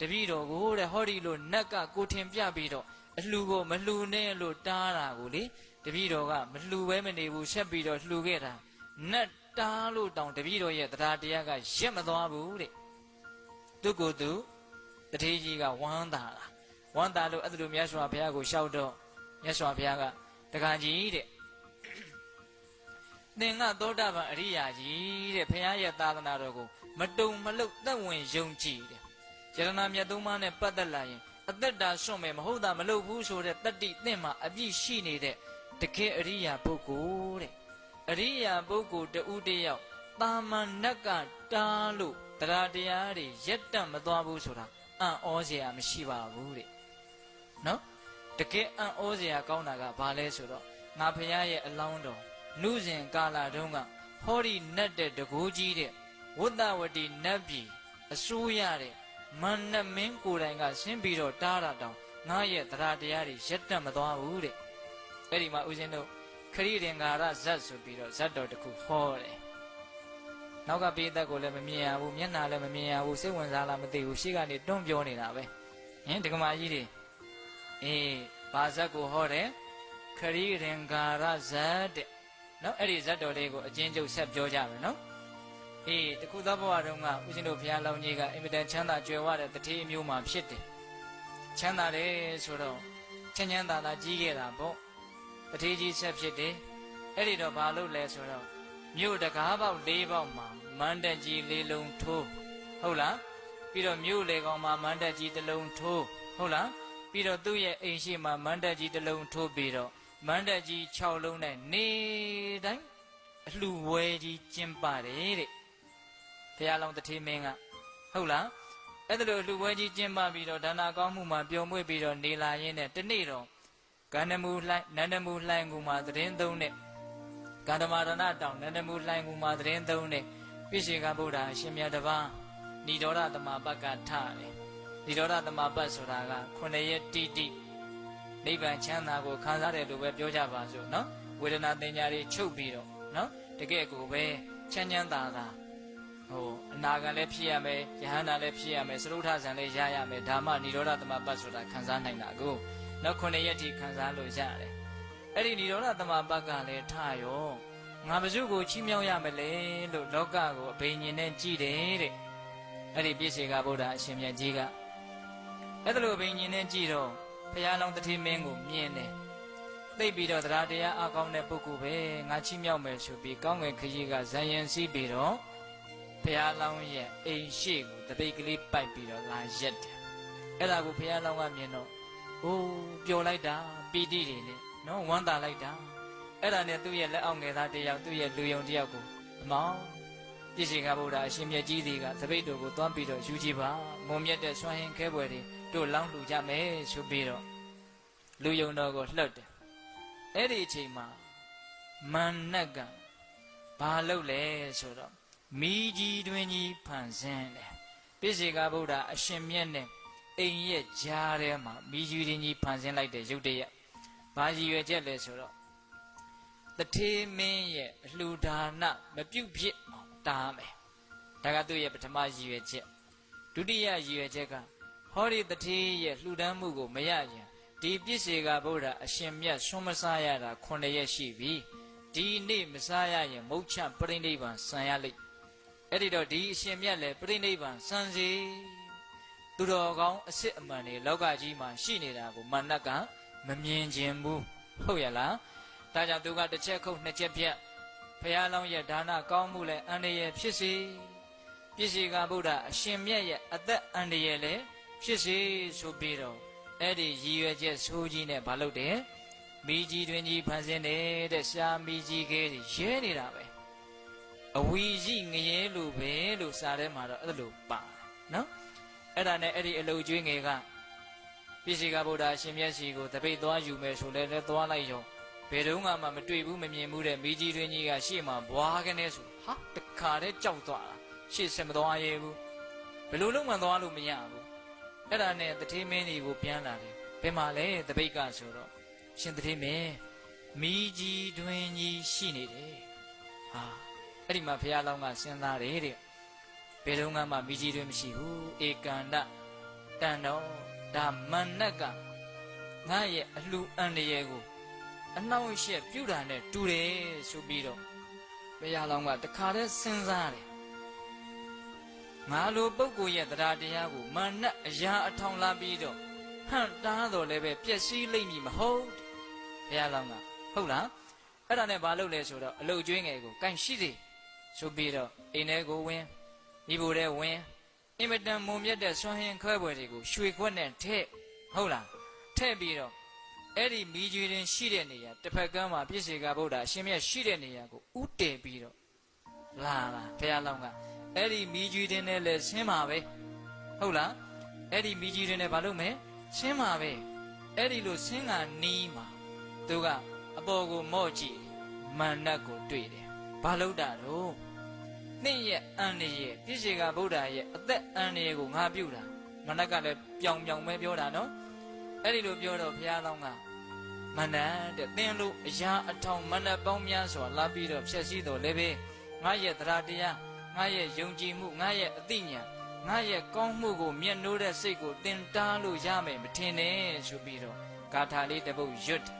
တပည့်တော်ကိုတဲ့ဟောဒီလိုနတ်ကကိုထင်ပြပြီးတော့အလှကိုမလှနဲ့လို့တားတာကိုလေတပည့်တော်ကမလှပဲမနေဘူးဆက်ပြီးတော့လှခဲ့တာနတ်တားလို့တောင်တပည့်တော်ရဲ့တရားတရားကရက်မသွားဘူးတဲ့သူကိုယ်သူတထေးကြီးကဝမ်းသာတာဝမ်းသာလို့အဲ့ဒါလိုမြတ်စွာဘုရားကိုရှောက်တော့မြတ်စွာဘုရားကတခါကြီးတဲ့သင်ကသောတာပန်အရိယာကြီးတဲ့ဘုရားရဲ့သာသနာတော်ကိုမတုံမလုတ်သက်ဝင်ယုံကြည်တဲ့ ယရနာမြတ်သုံးပါးနဲ့ပတ်သက်လာရင်အသက်တာစွန့်မယ်မဟုတ်တာမလုပ်ဘူးဆိုတဲ့တတ္တိသင်မှာအပြည့်ရှိနေတဲ့တကယ်အရိယာပုဂ္ဂိုလ်တဲ့အရိယာပုဂ္ဂိုလ်တူတယောက်တာမန်နတ်ကတားလို့တရားတရားတွေရက်တန့်မသွားဘူးဆိုတာအံ့ဩစရာမရှိပါဘူးတဲ့နော်တကယ်အံ့ဩစရာကောင်းတာကဘာလဲဆိုတော့ငါဖရာရဲ့အလောင်းတော်နုစဉ်ကာလတုန်းကဟောဒီနတ်တဲ့တကူကြီးတဲ့ဝတ္တဝတီနတ်ပြည်အစိုးရတဲ့ မန္နမင်းကိုယ်တိုင်ကဆင်းပြီးတော့တားတာတောင်ငါရဲ့တရားတရားတွေရက်တန့်မသွားဘူးတဲ့အဲ့ဒီမှာဦးဇင်းတို့ခရီးရင်္ဂါရဇတ်ဆိုပြီးတော့ဇတ်တော်တစ်ခုဟောတယ်နောက်ကပိသက်ကိုလည်းမမြင်ရဘူးမျက်နှာလည်းမမြင်ရဘူးစိတ်ဝင်စားလားမသိဘူးရှေ့ကနေတွန်းပြောနေတာပဲဟင်ဒကမာကြီးတွေအေးဘာဇတ်ကိုဟောတယ်ခရီးရင်္ဂါရဇတ်တဲ့နော်အဲ့ဒီဇတ်တော်လေးကိုအချင်းချုပ်ဆက်ပြောကြမယ်နော် အေးတခုသောဘဝတုန်းကဦးဇင်းတို့ဘုရားလောင်းကြီးကအင်မတန်ချမ်းသာကြွယ်ဝတဲ့တတိအမျိုးမှာဖြစ်တယ်ချမ်းသာတယ်ဆိုတော့ချမ်းချမ်းသာသာကြီးခဲ့တာပေါ့တတိကြီးဆက်ဖြစ်တယ်အဲ့ဒီတော့ဘာလုပ်လဲဆိုတော့မြို့တကားပေါက်၄ပေါက်မှာမန္တကြီးလေးလုံးထိုးဟုတ်လားပြီးတော့မြို့လေကောင်မှာမန္တကြီးတစ်လုံးထိုးဟုတ်လားပြီးတော့သူ့ရဲ့အိမ်ရှိမှာမန္တကြီးတစ်လုံးထိုးပြီးတော့မန္တကြီး6လုံးနဲ့နေတိုင်းအလှဝဲကြီးကျင်းပါတယ်တဲ့ ဘုရားလောင်းတထေးမင်းကဟုတ်လားအဲ့ဒါလိုအလှဝဲကြီးကျင်းပပြီးတော့ဒါနာကောင်းမှုမှာပျော်မွေ့ပြီးတော့နေလာရင်းနဲ့တနေ့တော့ကန္နမူလှိုင်းနန္ဒမူလှိုင်းကူမှာသတင်းသုံးနဲ့ကန္ဓမာရဏတောင်နန္ဒမူလှိုင်းကူမှာသတင်းသုံးနဲ့ပိရှိကဗုဒ္ဓအရှင်မြတ်တပါးဏိဒေါရသမပကထတယ်ဏိဒေါရသမပတ်ဆိုတာကခုနှစ်ရက်တိတိနိဗ္ဗာန်ချမ်းသာကိုခံစားတယ်လို့ပဲပြောကြပါစို့နော်ဝေဒနာတင်ညာတွေချုပ်ပြီးတော့နော်တကယ့်ကိုပဲချမ်းချမ်းသာသာ ဟိုအနာဂံလည်းဖြစ်ရမယ်ယဟန္တာလည်းဖြစ်ရမယ်သရုဋ္ဌဇံလည်းရရမယ်ဓမ္မဏိရောဓသမပတ်ဆိုတာခံစားနိုင်တာကိုနောက်ခုနှစ်ရက်ထိခံစားလို့ရတယ်အဲ့ဒီဏိရောဓသမပတ်ကလည်းထရောငါဘု து ကိုချီးမြှောက်ရမလဲလို့လောကကိုအဘိညာဉ်နဲ့ကြည်တယ်တဲ့အဲ့ဒီပြည့်စေကဗုဒ္ဓအရှင်မြတ်ကြီးကအဲ့ဒါလိုအဘိညာဉ်နဲ့ကြည်တော့ဖះလောင်းတတိမင်းကိုမြင်တယ်သိပြီးတော့တရားတရားအကောင်းတဲ့ပုဂ္ဂိုလ်ပဲငါချီးမြှောက်မယ်ဆိုပြီးကောင်းငယ်ခကြီးကဇံရင်စီးပြီးတော့ ဖះလောင်းရဲ့အိမ်ရှိကိုတပိတ်ကလေးပိုက်ပြီးတော့လာရက်တယ်အဲ့ဒါကိုဖះလောင်းကမြင်တော့အိုးပျော်လိုက်တာပီတိတွေနဲ့နော်ဝမ်းသာလိုက်တာအဲ့ဒါနဲ့သူ့ရဲ့လက်အောက်ငယ်သားတယောက်သူ့ရဲ့လူယုံတယောက်ကိုအမောင်းပြည့်စင်ကဗုဒ္ဓအရှင်မြတ်ကြီးတွေကသပိတ်တော်ကိုတွန်းပြီးတော့ယူကြည့်ပါမုံမြတ်တဲ့ဆွမ်းဟင်ခဲပွဲတွေတို့လောင်းလှူကြမယ်ဆိုပြီးတော့လူယုံတော်ကိုလှုပ်တယ်အဲ့ဒီအချိန်မှာမန်နတ်ကဘာလုပ်လဲဆိုတော့ မိကြီးတွင်ကြီးဖန်ဆင်းတယ်ပြည့်စေကဗုဒ္ဓအရှင်မြတ်နဲ့အိမ်ရဲ့ကြားထဲမှာမိကြီးတွင်ကြီးဖန်ဆင်းလိုက်တဲ့ရုပ်တရက်ဘာရည်ရွယ်ချက်လဲဆိုတော့တထေးမင်းရဲ့အလှူဒါနမပြုတ်ဖြစ်အောင်တားမယ်ဒါကသူ့ရဲ့ပထမရည်ရွယ်ချက်ဒုတိယရည်ရွယ်ချက်ကဟောဒီတထေးရဲ့လှူဒန်းမှုကိုမရရင်ဒီပြည့်စေကဗုဒ္ဓအရှင်မြတ်ဆွမ်းမစားရတာ9ရက်ရှိပြီဒီနေ့မစားရရင်မုတ်ချပြိဋိဘံဆံရလိမ့် အဲ့ဒီတော့ဒီအရှင်မြတ်လည်းပြိဋိဘံဆံစီသူတော်ကောင်းအစ်စ်အမှန်တွေလောကကြီးမှာရှိနေတာကိုမနတ်ကမမြင်ခြင်းဘူးဟုတ်ရလားဒါကြောင့်သူကတစ်ချက်ခုတ်နှစ်ချက်ပြတ်ဖះလောင်းရဲ့ဒါနကောင်းမှုလည်းအန္တရာယ်ဖြစ်စေပြည့်စေကဗုဒ္ဓအရှင်မြတ်ရဲ့အသက်အန္တရာယ်လည်းဖြစ်စေဆိုပြီးတော့အဲ့ဒီရည်ရွယ်ချက်ဆိုးကြီးနဲ့မလုပ်တယ်မိကြီးတွင်ကြီးဖန်ဆင်းနေတဲ့ရှားမိကြီးကဲရဲနေတာပဲ အဝီကြီးငရဲလိုပဲလို့စာထဲမှာတော့အဲ့လိုပါနော်အဲ့ဒါနဲ့အဲ့ဒီအလုတ်ကျွေးငယ်ကပြည့်စီကဗုဒ္ဓရှင်မျက်စီကိုတပိတ်သွားယူမယ်ဆိုလဲလဲသွားလိုက်ရောဘယ်တော့မှမတွေ့ဘူးမမြင်ဘူးတဲ့မိကြီးတွင်ကြီးကရှေ့မှာဘွားကနေဆိုဟာတခါတည်းကြောက်သွားတာရှေ့ဆက်မသွားရဲဘူးဘယ်လိုလုံးမှသွားလို့မရဘူးအဲ့ဒါနဲ့တထေးမင်းကြီးကိုပြန်လာတယ်ဘယ်မှာလဲတပိတ်ကဆိုတော့ရှင်တထေးမင်းမိကြီးတွင်ကြီးရှိနေတယ်ဟာ အဲ့ဒီမှာဘုရားလောင်းကစဉ်းစားတယ်တဲ့ဘယ်တော့မှမိကြီးတွင်မရှိဘူးဧကန္တတန်တော့ဒါမန်နက်ကငါရဲ့အလှအန်တရေကိုအနှောင့်အယှက်ပြုတာနဲ့တူတယ်ဆိုပြီးတော့ဘုရားလောင်းကတခါတည်းစဉ်းစားတယ်ငါလိုပုဂ္ဂိုလ်ရဲ့တရားတရားကိုမန်နက်အရာအထောင်လာပြီးတော့ဟန်တားတော်လည်းပဲပျက်စီးလိမ့်မည်မဟုတ်ဘုရားလောင်းကဟုတ်လားအဲ့ဒါနဲ့ဘာလုပ်လဲဆိုတော့အလုတ်ကျွေးငယ်ကိုကန်ရှိစေ ဆိုပြီးတော့အိမ်ထဲကိုဝင်ဒီဘူထဲဝင်အင်မတန်မုံမြတ်တဲ့ဆွမ်းဟင်းခွဲပွဲတွေကိုရွှေခွက်နဲ့ထည့်ဟုတ်လားထည့်ပြီးတော့အဲ့ဒီမိကျွေးတင်ရှိတဲ့နေရာတစ်ဖက်ကမ်းမှာပြည့်စေကဗုဒ္ဓအရှင်မြတ်ရှိတဲ့နေရာကိုဥတည်ပြီးတော့လာလာဘုရားလောင်းကအဲ့ဒီမိကျွေးတင်နဲ့လည်းဆင်းပါပဲဟုတ်လားအဲ့ဒီမိကျွေးတင်နဲ့ဘာလုပ်မလဲဆင်းပါပဲအဲ့ဒီလိုဆင်းကနီးမှာသူကအပေါ်ကိုမော့ကြည့်တယ်မန်နတ်ကိုတွေ့တယ် ဘာလို့တာတော့နှင့်ရဲ့အန်ရရဲ့ပြည့်စေကဗုဒ္ဓရဲ့အသက်အန်ရကိုငါပြုတာမနက်ကလည်းပြောင်ပြောင်ပဲပြောတာနော်အဲ့ဒီလိုပြောတော့ဘုရားလောင်းကမန္တန်တဲ့သင်လို့အရာအထောင်မန္တပေါင်းများစွာလာပြီးတော့ဖြည့်ဆည်းတော်လည်းပဲငါရဲ့တရားတရားငါရဲ့ယုံကြည်မှုငါရဲ့အသိဉာဏ်ငါရဲ့ကောင်းမှုကိုမျက်နှိုးတဲ့စိတ်ကိုတင်တားလို့ရမယ်မထင်နဲ့ဆိုပြီးတော့ဂါထာလေးတစ်ပုဒ်ရွတ်တယ်